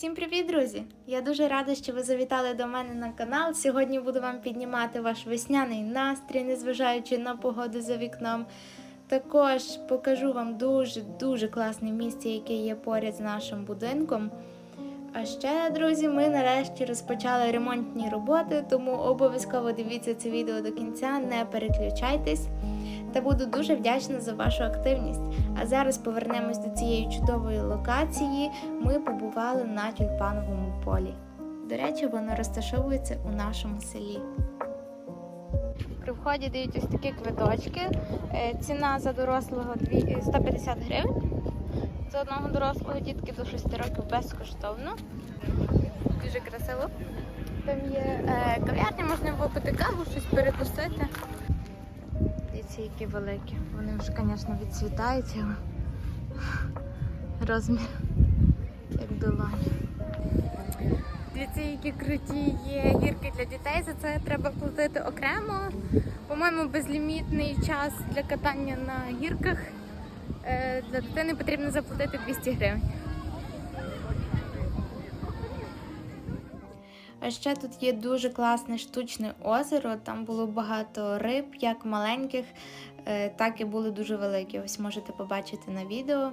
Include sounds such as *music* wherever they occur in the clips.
Всім привіт, друзі! Я дуже рада, що ви завітали до мене на канал. Сьогодні буду вам піднімати ваш весняний настрій, незважаючи на погоду за вікном. Також покажу вам дуже дуже класне місце, яке є поряд з нашим будинком. А ще, друзі, ми нарешті розпочали ремонтні роботи, тому обов'язково дивіться це відео до кінця, не переключайтесь. Та буду дуже вдячна за вашу активність. А зараз повернемось до цієї чудової локації. Ми побували на тюльпановому полі. До речі, воно розташовується у нашому селі. При вході дають ось такі квиточки. Е, Ціна за дорослого е, 150 гривень. За одного дорослого дітки до 6 років безкоштовно. Дуже красиво. Там є е, кав'ярня, можна випити каву, щось перекусити. Дивіться, які великі. Вони вже, звісно, відцвітають, але розмір як долоні. Дивіться, які круті є гірки для дітей. За це треба платити окремо. По-моєму, безлімітний час для катання на гірках. Е, Для дитини потрібно заплатити 200 гривень. А ще тут є дуже класне штучне озеро. Там було багато риб, як маленьких, е, так і були дуже великі. Ось можете побачити на відео.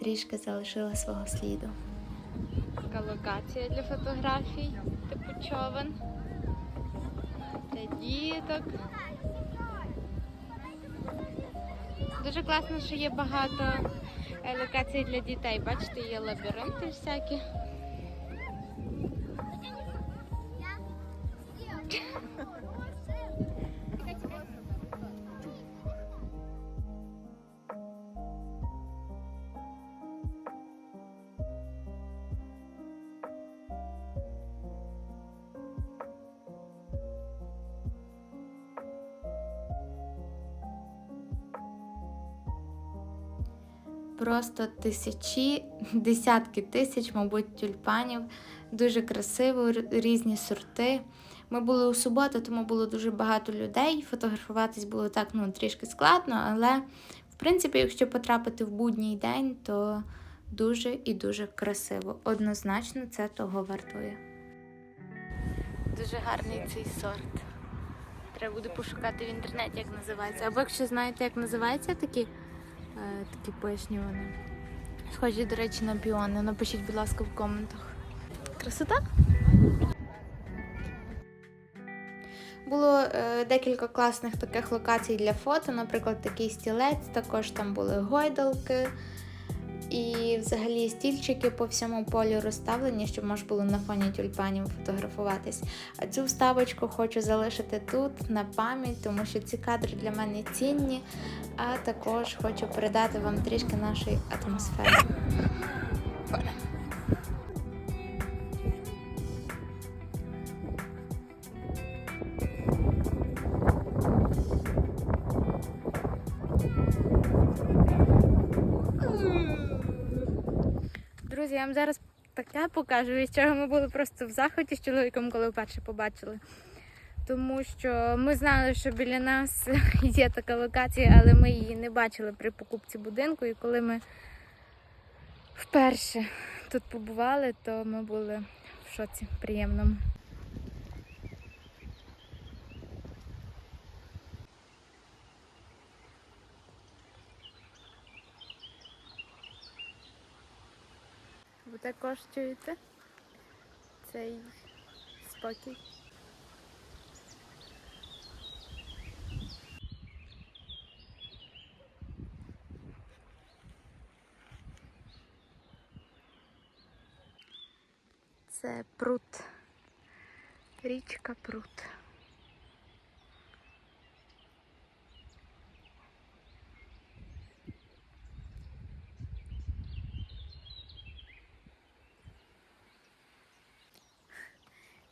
Трішки залишила свого сліду. Така локація для фотографій, типу човен. Для діток. Дуже класно, що є багато е, локацій для дітей. Бачите, є лабіринти всякі. Просто тисячі, *laughs* десятки тисяч, мабуть, тюльпанів. Дуже красиво, різні сорти. Ми були у суботу, тому було дуже багато людей. Фотографуватись було так ну, трішки складно, але в принципі, якщо потрапити в будній день, то дуже і дуже красиво. Однозначно це того вартує. Дуже гарний цей сорт. Треба буде пошукати в інтернеті, як називається. Або якщо знаєте, як називаються такі, такі пишні вони. Схожі, до речі, на піони. Напишіть, будь ласка, в коментах. Красота? Було е, декілька класних таких локацій для фото, наприклад, такий стілець, також там були гойдалки і взагалі стільчики по всьому полю розставлені, щоб можна було на фоні тюльпанів фотографуватись. А цю вставочку хочу залишити тут на пам'ять, тому що ці кадри для мене цінні, а також хочу передати вам трішки нашої атмосфери. Друзі, я вам зараз таке покажу, від чого ми були просто в захваті з чоловіком, коли вперше побачили. Тому що ми знали, що біля нас *laughs* є така локація, але ми її не бачили при покупці будинку. І коли ми вперше тут побували, то ми були в шоці приємному. Ви також чуєте цей спокій. Це прут. Річка прут.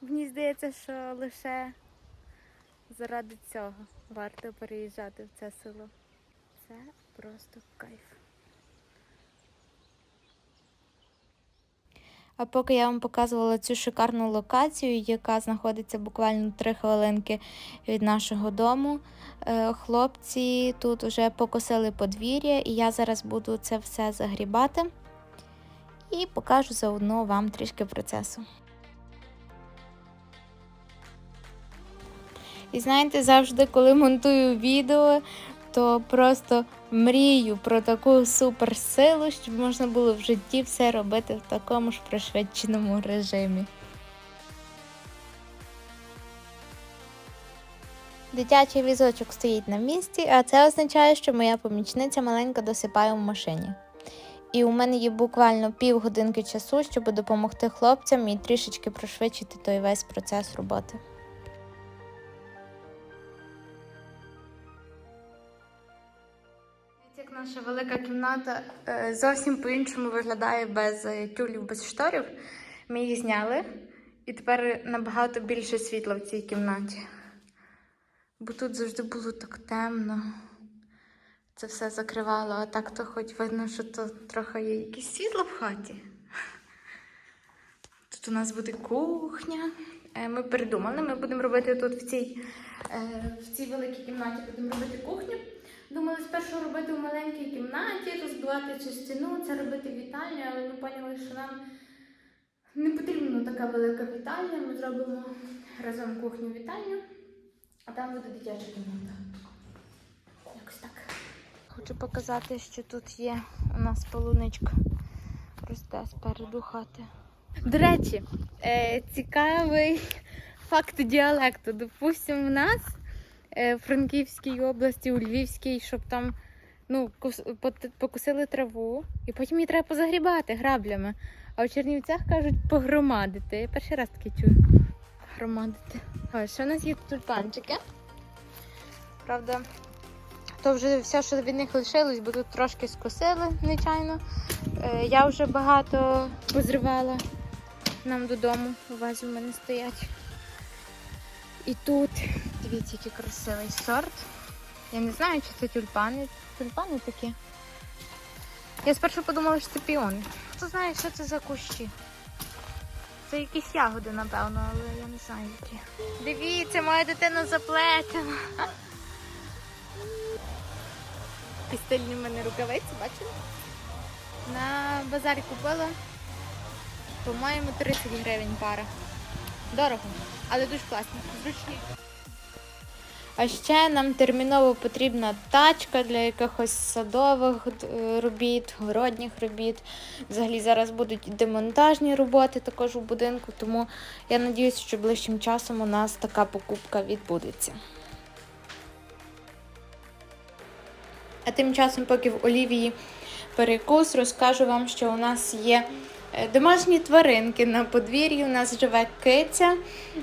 Мені здається, що лише заради цього варто переїжджати в це село. Це просто кайф. А поки я вам показувала цю шикарну локацію, яка знаходиться буквально 3 хвилинки від нашого дому, е, хлопці тут вже покосили подвір'я, і я зараз буду це все загрібати і покажу заодно вам трішки процесу. І знаєте, завжди, коли монтую відео, то просто мрію про таку суперсилу, щоб можна було в житті все робити в такому ж пришвидшеному режимі. Дитячий візочок стоїть на місці, а це означає, що моя помічниця маленько досипає в машині. І у мене є буквально півгодинки часу, щоб допомогти хлопцям і трішечки пришвидшити той весь процес роботи. Як наша велика кімната е, зовсім по-іншому виглядає без е, тюлів, без шторів. Ми їх зняли, і тепер набагато більше світла в цій кімнаті. Бо тут завжди було так темно. Це все закривало, а так то хоч видно, що тут трохи є якесь світло в хаті. Тут у нас буде кухня. Е, Ми придумали, ми будемо робити тут в цій, в цій великій кімнаті будемо робити кухню. Думали спершу робити в маленькій кімнаті, розбивати цю стіну, це робити вітальню, але ми поняли, що нам не потрібна така велика вітальня. Ми зробимо разом кухню вітальню, а там буде дитяча кімната. Якось так. Хочу показати, що тут є у нас полуничка. Росте спереду хати. До речі, е, цікавий факт діалекту. Допустимо, в нас в Франківській області, у Львівській, щоб там ну, покусили траву, і потім її треба позагрібати граблями. А у Чернівцях кажуть погромадити. Я перший раз таке чую. Громадити. Ось, що у нас є тюльпанчики. Правда, то вже все, що від них лишилось, бо тут трошки скосили, нечайно. Е, я вже багато позривала нам додому. У вазі в мене стоять. І тут, дивіться, який красивий сорт. Я не знаю, чи це тюльпани. Тюльпани такі. Я спершу подумала, що це піони. Хто знає, що це за кущі? Це якісь ягоди, напевно, але я не знаю які. Дивіться, моя дитина заплетена. *laughs* І стильні в мене рукавиці, бачите? На базарі купила, по-моєму, 30 гривень пара. Дорого, але дуже класно, зручні. А ще нам терміново потрібна тачка для якихось садових е, робіт, городніх робіт. Взагалі зараз будуть демонтажні роботи також у будинку, тому я сподіваюся, що ближчим часом у нас така покупка відбудеться. А тим часом, поки в Олівії перекус, розкажу вам, що у нас є домашні тваринки на подвір'ї. У нас живе киця,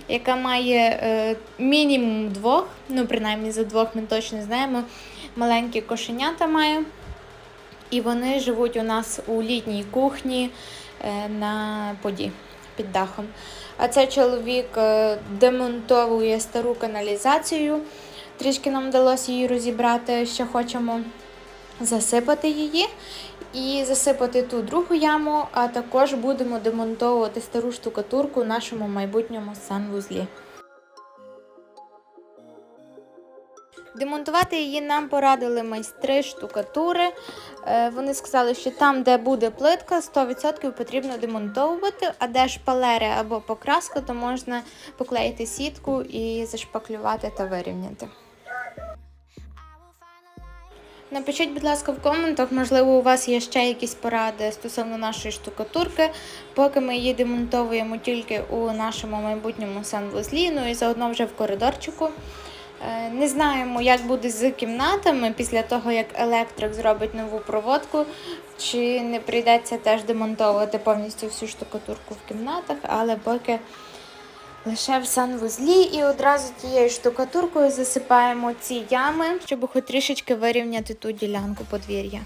яка має е, мінімум двох, ну принаймні за двох ми точно знаємо. Маленькі кошенята має. І вони живуть у нас у літній кухні е, на поді під дахом. А це чоловік е, демонтовує стару каналізацію. Трішки нам вдалося її розібрати, ще хочемо засипати її і засипати ту другу яму, а також будемо демонтовувати стару штукатурку в нашому майбутньому санвузлі. Демонтувати її нам порадили майстри штукатури. Е, Вони сказали, що там, де буде плитка, 100% потрібно демонтовувати, а де шпалери або покраска, то можна поклеїти сітку і зашпаклювати та вирівняти. Напишіть, будь ласка, в коментах, можливо, у вас є ще якісь поради стосовно нашої штукатурки, поки ми її демонтовуємо тільки у нашому майбутньому санвузлі, ну і заодно вже в коридорчику. Е, Не знаємо, як буде з кімнатами після того, як електрик зробить нову проводку, чи не прийдеться теж демонтовувати повністю всю штукатурку в кімнатах, але поки лише в санвузлі і одразу тією штукатуркою засипаємо ці ями, щоб хоч трішечки вирівняти ту ділянку подвір'я.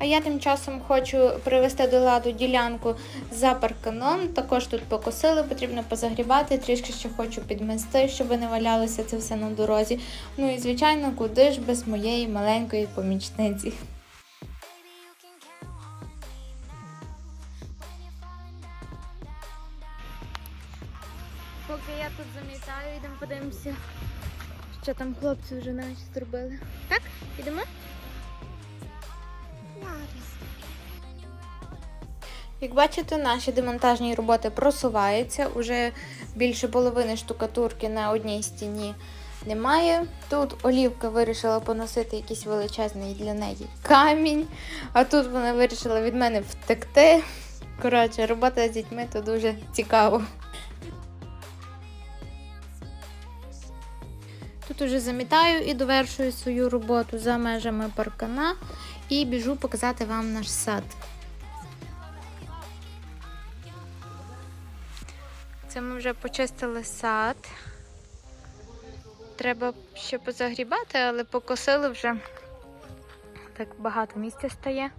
А я тим часом хочу привести до ладу ділянку за парканом. Також тут покосили, потрібно позагрібати, трішки ще хочу підмести, щоб не валялося це все на дорозі. Ну і звичайно, куди ж без моєї маленької помічниці. Поки я тут замітаю, йдемо подивимося, що там хлопці вже наші зробили. Так? Ідемо? Як бачите, наші демонтажні роботи просуваються. Уже більше половини штукатурки на одній стіні немає. Тут Олівка вирішила поносити якийсь величезний для неї камінь, а тут вона вирішила від мене втекти. Коротше, робота з дітьми то дуже цікаво. Тут уже замітаю і довершую свою роботу за межами паркана і біжу показати вам наш сад. Це ми вже почистили сад. Треба ще позагрібати, але покосили вже. Так багато місця стає.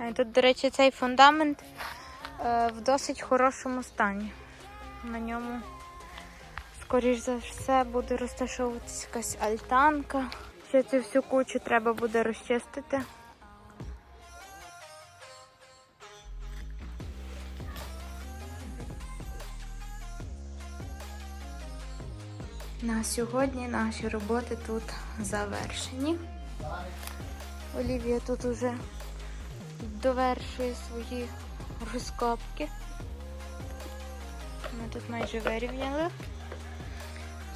Е, Тут, до речі, цей фундамент е, в досить хорошому стані. На ньому, скоріш за все, буде розташовуватися якась альтанка. Ще цю всю кучу треба буде розчистити. На сьогодні наші роботи тут завершені. Олівія тут уже довершує свої розкопки. Ми тут майже вирівняли.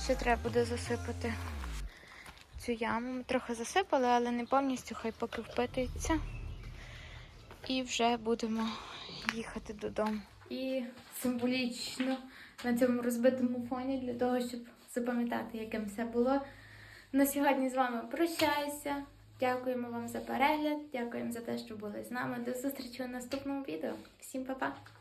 Ще треба буде засипати цю яму. Ми трохи засипали, але не повністю, хай поки впитується. І вже будемо їхати додому. І символічно на цьому розбитому фоні для того, щоб запам'ятати, яким все було. На сьогодні з вами прощаюся. Дякуємо вам за перегляд, дякуємо за те, що були з нами. До зустрічі у наступному відео. Всім па-па!